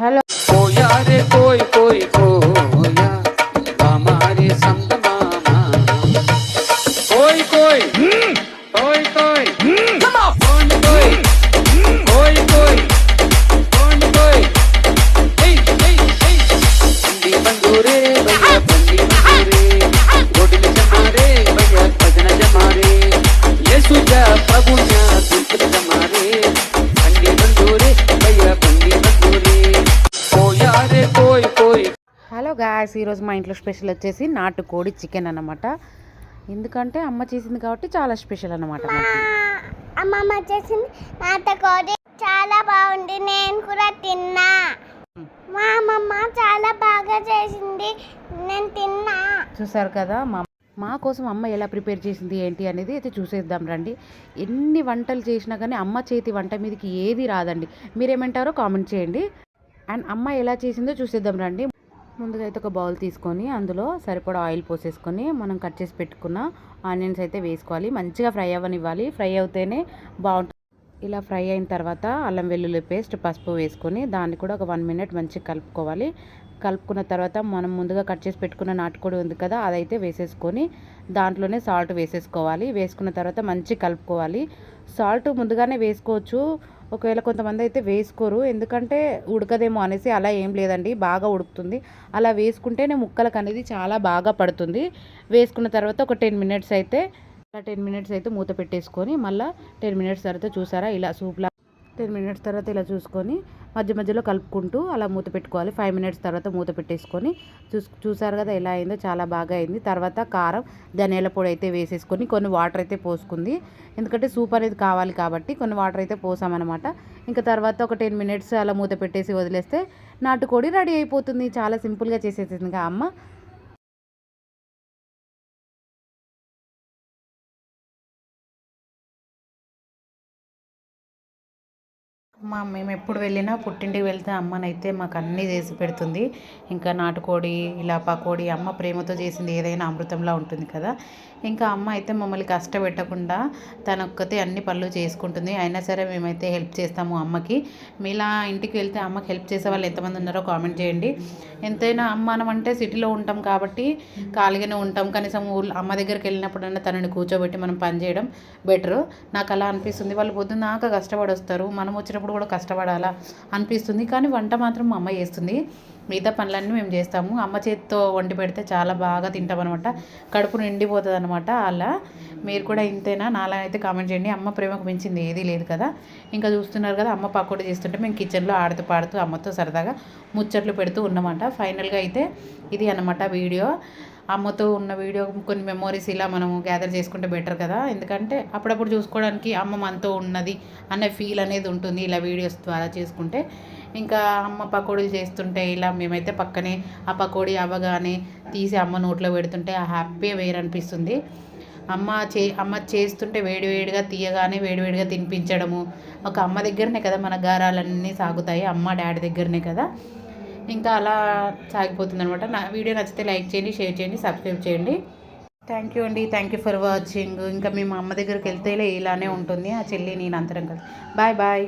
Hello. Oh. Guys ఈరోజు మా ఇంట్లో స్పెషల్ వచ్చేసి నాటుకోడి చికెన్ అన్నమాట. ఎందుకంటే అమ్మ చేసింది కాబట్టి చాలా స్పెషల్ అన్నమాట మాకు. అమ్మమ్మ చేసింది నాటకోడి చాలా బాగుంది నేను కూడా తిన్నా. మా అమ్మమ్మ చాలా బాగా చేసింది నేను తిన్నా. చూసారు కదా మా మా కోసం అమ్మ ఎలా ప్రిపేర్ చేసింది ఏంటి అనేది అయితే చూసేద్దాం రండి. ఎన్ని వంటలు చేసినా కానీ అమ్మ చేతి వంట మీదకి ఏది రాదండి. మీరేమంటారో కామెంట్ చేయండి. అండ్ అమ్మ ఎలా చేసిందో చూసేద్దాం రండి. ముందుగా అయితే ఒక బౌల్ తీసుకొని అందులో సరిపడా ఆయిల్ పోసేసుకొని మనం కట్ చేసి పెట్టుకున్న ఆనియన్స్ అయితే వేసుకోవాలి. మంచిగా ఫ్రై అవ్వనివ్వాలి. ఫ్రై అవుతేనే బాగుంటుంది. ఇలా ఫ్రై అయిన తర్వాత అల్లం వెల్లుల్లి పేస్ట్ పసుపు వేసుకొని దాన్ని కూడా ఒక వన్ మినిట్ మంచిగా కలుపుకోవాలి. కలుపుకున్న తర్వాత మనం ముందుగా కట్ చేసి పెట్టుకున్న నాటుకోడి ఉంది కదా అదైతే వేసేసుకొని దాంట్లోనే సాల్ట్ వేసేసుకోవాలి. వేసుకున్న తర్వాత మంచిగా కలుపుకోవాలి. సాల్ట్ ముందుగానే వేసుకోవచ్చు. ఒకవేళ కొంతమంది అయితే వేసుకోరు. ఎందుకంటే ఉడకదేమో అనేసి అలా ఏం లేదండి. బాగా ఉడుకుతుంది. అలా వేసుకుంటేనే ముక్కలకు అనేది చాలా బాగా పడుతుంది. వేసుకున్న తర్వాత ఒక టెన్ మినిట్స్ అయితే అలా టెన్ మినిట్స్ అయితే మూత పెట్టేసుకొని మళ్ళీ టెన్ మినిట్స్ తర్వాత చూసారా? ఇలా సూప్లా టెన్ మినిట్స్ తర్వాత ఇలా చూసుకొని మధ్య మధ్యలో కలుపుకుంటూ అలా మూత పెట్టుకోవాలి. ఫైవ్ మినిట్స్ తర్వాత మూత పెట్టేసుకొని చూస్ చూసారు కదా ఎలా అయిందో? చాలా బాగా అయింది. తర్వాత కారం ధనియాల పొడి అయితే వేసేసుకొని కొన్ని వాటర్ అయితే పోసుకుంది. ఎందుకంటే సూప్ అనేది కావాలి కాబట్టి కొన్ని వాటర్ అయితే పోసామన్నమాట. ఇంకా తర్వాత ఒక టెన్ మినిట్స్ అలా మూత పెట్టేసి వదిలేస్తే నాటుకోడి రెడీ అయిపోతుంది. చాలా సింపుల్గా చేసేసింది ఇంకా అమ్మ. మా మేము ఎప్పుడు వెళ్ళినా పుట్టింటికి వెళ్తే అమ్మనైతే మాకు అన్నీ చేసి పెడుతుంది. ఇంకా నాటుకోడి ఇలా పకోడి అమ్మ ప్రేమతో చేసింది ఏదైనా అమృతంలా ఉంటుంది కదా. ఇంకా అమ్మ అయితే మమ్మల్ని కష్టపెట్టకుండా తన ఒక్కతే అన్ని పనులు చేసుకుంటుంది. అయినా సరే మేమైతే హెల్ప్ చేస్తాము అమ్మకి. మీలా ఇంటికి వెళ్తే అమ్మకి హెల్ప్ చేసే వాళ్ళు ఎంతమంది ఉన్నారో కామెంట్ చేయండి. ఎంతైనా అమ్మ మనం అంటే సిటీలో ఉంటాం కాబట్టి ఖాళీగానే ఉంటాం. కనీసం ఊళ్ళో అమ్మ దగ్గరికి వెళ్ళినప్పుడన్నా తనని కూర్చోబెట్టి మనం పని చేయడం నాకు అలా అనిపిస్తుంది. వాళ్ళు పొద్దున్న దాకా కష్టపడి వస్తారు మనం వచ్చినప్పుడు కూడా కష్టపడాలా అనిపిస్తుంది. కానీ వంట మాత్రం మా అమ్మ చేస్తుంది. మిగతా పనులన్నీ మేము చేస్తాము. అమ్మ చేతితో వండి పెడితే చాలా బాగా తింటాం అనమాట కడుపు నిండిపోతుంది అనమాట అలా. మీరు కూడా ఇంతేనా? నాలా అయితే కామెంట్ చేయండి. అమ్మ ప్రేమకు మించింది ఏదీ లేదు కదా. ఇంకా చూస్తున్నారు కదా అమ్మ పకోడీ చేస్తుంటే మేము కిచెన్లో ఆడుతూ పాడుతూ అమ్మతో సరదాగా ముచ్చట్లు పెడుతూ ఉన్నమాట. ఫైనల్గా అయితే ఇది అన్నమాట వీడియో. అమ్మతో ఉన్న వీడియో కొన్ని మెమోరీస్ ఇలా మనము గ్యాదర్ చేసుకుంటే బెటర్ కదా. ఎందుకంటే అప్పుడప్పుడు చూసుకోవడానికి అమ్మ మనతో ఉన్నది అనే ఫీల్ అనేది ఉంటుంది ఇలా వీడియోస్ ద్వారా చేసుకుంటే. ఇంకా అమ్మ పకోడీలు చేస్తుంటే ఇలా మేమైతే పక్కనే ఆ పకోడీ అవ్వగానే తీసి అమ్మ నోట్లో పెడుతుంటే ఆ హ్యాపీ వేరనిపిస్తుంది అమ్మ చే అమ్మ చేస్తుంటే వేడివేడిగా తీయగానే వేడివేడిగా తినిపించడము. ఒక అమ్మ దగ్గరనే కదా మన గారాలన్నీ సాగుతాయి అమ్మ డాడీ దగ్గరనే కదా. ఇంకా అలా సాగిపోతుంది అనమాట నా వీడియో నచ్చితే లైక్ చేయండి షేర్ చేయండి సబ్స్క్రైబ్ చేయండి. థ్యాంక్ యూ అండి. Thank you for watching. ఇంకా మేము అమ్మ దగ్గరికి వెళ్తే ఇలానే ఉంటుంది. ఆ చెల్లి నేను అంతరం కదా బాయ్ బాయ్.